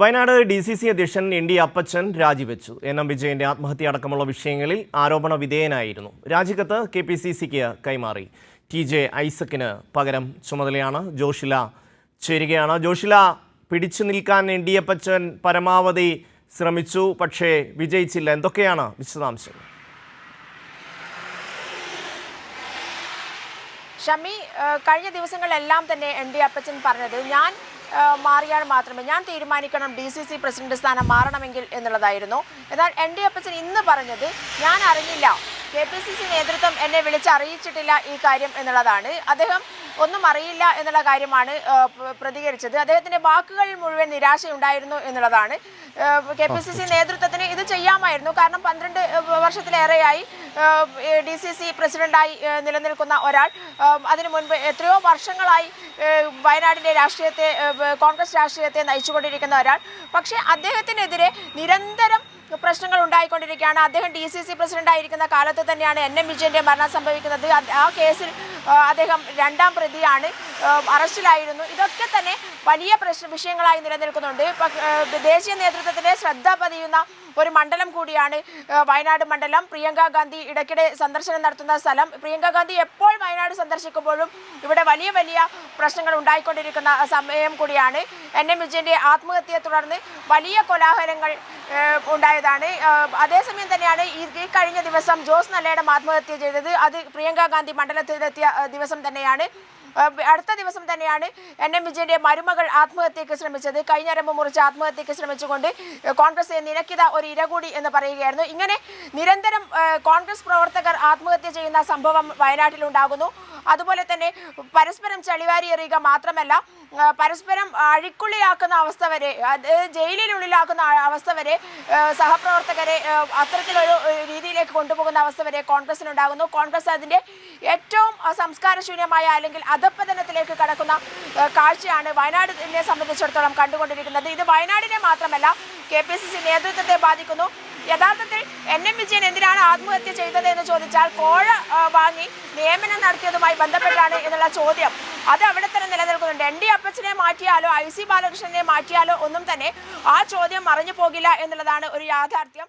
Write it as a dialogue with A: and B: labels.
A: Wayanad D C C അധ്യക്ഷൻ N D Appachan രാജിവെച്ചു. N M വിജയന്റെ ആത്മഹത്യ അടക്കമുള്ള വിഷയങ്ങളിൽ ആരോപണ വിധേയനായിരുന്നു. രാജിക്കത്ത് കെ പി സി സിക്ക് കൈമാറി. ടി ജെ ഐസക്കിന് പകരം ചുമതലയാണ് ജോഷില ചേരുകയാണ്. ജോഷില പിടിച്ചു നിൽക്കാൻ എൻ ഡി അപ്പച്ചൻ പരമാവധി ശ്രമിച്ചു പക്ഷേ വിജയിച്ചില്ല. എന്തൊക്കെയാണ് വിശദാംശങ്ങൾ?
B: ഷമി കഴിഞ്ഞ ദിവസങ്ങളിലെല്ലാം തന്നെ എൻ ഡി അപ്പച്ചൻ പറഞ്ഞത് ഞാൻ മാറിയാൽ മാത്രമേ ഞാൻ തീരുമാനിക്കണം ഡി സി സി പ്രസിഡന്റ് സ്ഥാനം മാറണമെങ്കിൽ എന്നുള്ളതായിരുന്നു. എന്നാൽ എൻ ഡി അപ്പച്ചൻ ഇന്ന് പറഞ്ഞത് ഞാൻ അറിഞ്ഞില്ല. കെ പി സി സി നേതൃത്വം എന്നെ വിളിച്ചറിയിച്ചിട്ടില്ല ഈ കാര്യം എന്നുള്ളതാണ്. അദ്ദേഹം ഒന്നും അറിയില്ല എന്നുള്ള കാര്യമാണ് പ്രതികരിച്ചത്. അദ്ദേഹത്തിന്റെ വാക്കുകൾ മുഴുവൻ നിരാശയുണ്ടായിരുന്നു എന്നുള്ളതാണ്. കെ പി സി സി നേതൃത്വത്തിന് ഇത് ചെയ്യാമായിരുന്നു. കാരണം പന്ത്രണ്ട് വർഷത്തിലേറെയായി ഡി സി സി പ്രസിഡന്റായി നിലനിൽക്കുന്ന ഒരാൾ. അതിനു മുൻപ് എത്രയോ വർഷങ്ങളായി വയനാടിന്റെ രാഷ്ട്രീയത്തെ കോൺഗ്രസ് രാഷ്ട്രീയത്തെ നയിച്ചുകൊണ്ടിരിക്കുന്ന ഒരാൾ. പക്ഷേ അദ്ദേഹത്തിനെതിരെ നിരന്തരം പ്രശ്നങ്ങൾ ഉണ്ടായിക്കൊണ്ടിരിക്കുകയാണ്. അദ്ദേഹം ഡി സി സി പ്രസിഡന്റ് ആയിരിക്കുന്ന കാലത്ത് തന്നെയാണ് എൻ. എം. വിജയന്റെ മരണം സംഭവിക്കുന്നത്. ആ കേസിൽ അദ്ദേഹം രണ്ടാം പ്രതിയാണ്. അറസ്റ്റിലായിരുന്നു. ഇതൊക്കെ തന്നെ വലിയ പ്രശ്ന വിഷയങ്ങളായി നിലനിൽക്കുന്നുണ്ട്. ദേശീയ നേതൃത്വത്തിന് ശ്രദ്ധ പതിയുന്ന ഒരു മണ്ഡലം കൂടിയാണ് വയനാട് മണ്ഡലം. പ്രിയങ്ക ഗാന്ധി ഇടയ്ക്കിടെ സന്ദർശനം നടത്തുന്ന സ്ഥലം. പ്രിയങ്ക ഗാന്ധി എപ്പോൾ വയനാട് സന്ദർശിക്കുമ്പോഴും ഇവിടെ വലിയ വലിയ പ്രശ്നങ്ങൾ ഉണ്ടായിക്കൊണ്ടിരിക്കുന്ന സമയം കൂടിയാണ്. എൻ. എം. വിജയന്റെ ആത്മഹത്യയെ തുടർന്ന് വലിയ കോലാഹലങ്ങൾ ഉണ്ടായതാണ്. അതേസമയം തന്നെയാണ് ഈ കഴിഞ്ഞ ദിവസം ജോസ് നല്ലയുടെ ആത്മഹത്യ ചെയ്തത്. അത് പ്രിയങ്ക ഗാന്ധി മണ്ഡലത്തിലെത്തിയ ദിവസം തന്നെയാണ്. അടുത്ത ദിവസം തന്നെയാണ് എൻ എം വിജയന്റെ മരുമകൾ ആത്മഹത്യക്ക് ശ്രമിച്ചത്. കഴിഞ്ഞ കൈഞ്ഞരമ്പ് മുറിച്ച് ആത്മഹത്യക്ക് ശ്രമിച്ചുകൊണ്ട് കോൺഗ്രസ് നിരക്കിത ഒരു ഇര കൂടി എന്ന് പറയുകയായിരുന്നു. ഇങ്ങനെ നിരന്തരം കോൺഗ്രസ് പ്രവർത്തകർ ആത്മഹത്യ ചെയ്യുന്ന സംഭവം വയനാട്ടിലുണ്ടാകുന്നു. അതുപോലെ തന്നെ പരസ്പരം ചളിവാരി എറിയുക മാത്രമല്ല പരസ്പരം അഴിക്കുള്ളിലാക്കുന്ന അവസ്ഥ വരെ അത് ജയിലിനുള്ളിലാക്കുന്ന അവസ്ഥ വരെ സഹപ്രവർത്തകരെ അത്തരത്തിലൊരു രീതിയിലേക്ക് കൊണ്ടുപോകുന്ന അവസ്ഥ വരെ കോൺഗ്രസിനുണ്ടാകുന്നു. കോൺഗ്രസ് അതിന്റെ ഏറ്റവും സംസ്കാരശൂന്യമായ അല്ലെങ്കിൽ അധപ്പതനത്തിലേക്ക് കടക്കുന്ന കാഴ്ചയാണ് വയനാടിനെ സംബന്ധിച്ചിടത്തോളം കണ്ടുകൊണ്ടിരിക്കുന്നത്. ഇത് വയനാടിനെ മാത്രമല്ല കെ പി സി സി നേതൃത്വത്തെ ബാധിക്കുന്നു. യഥാർത്ഥത്തിൽ എൻ എം വിജയൻ എന്തിനാണ് ആത്മഹത്യ ചെയ്തത് എന്ന് ചോദിച്ചാൽ കോഴ വാങ്ങി നിയമനം നടത്തിയതുമായി ബന്ധപ്പെട്ടാണ് എന്നുള്ള ചോദ്യം. അത് അവിടെ തന്നെ നിലനിൽക്കുന്നുണ്ട്. എൻ ഡി അപ്പച്ചനെ മാറ്റിയാലോ ഐ സി ബാലകൃഷ്ണനെ മാറ്റിയാലോ ഒന്നും തന്നെ ആ ചോദ്യം മറിഞ്ഞു പോകില്ല എന്നുള്ളതാണ് ഒരു യാഥാർത്ഥ്യം.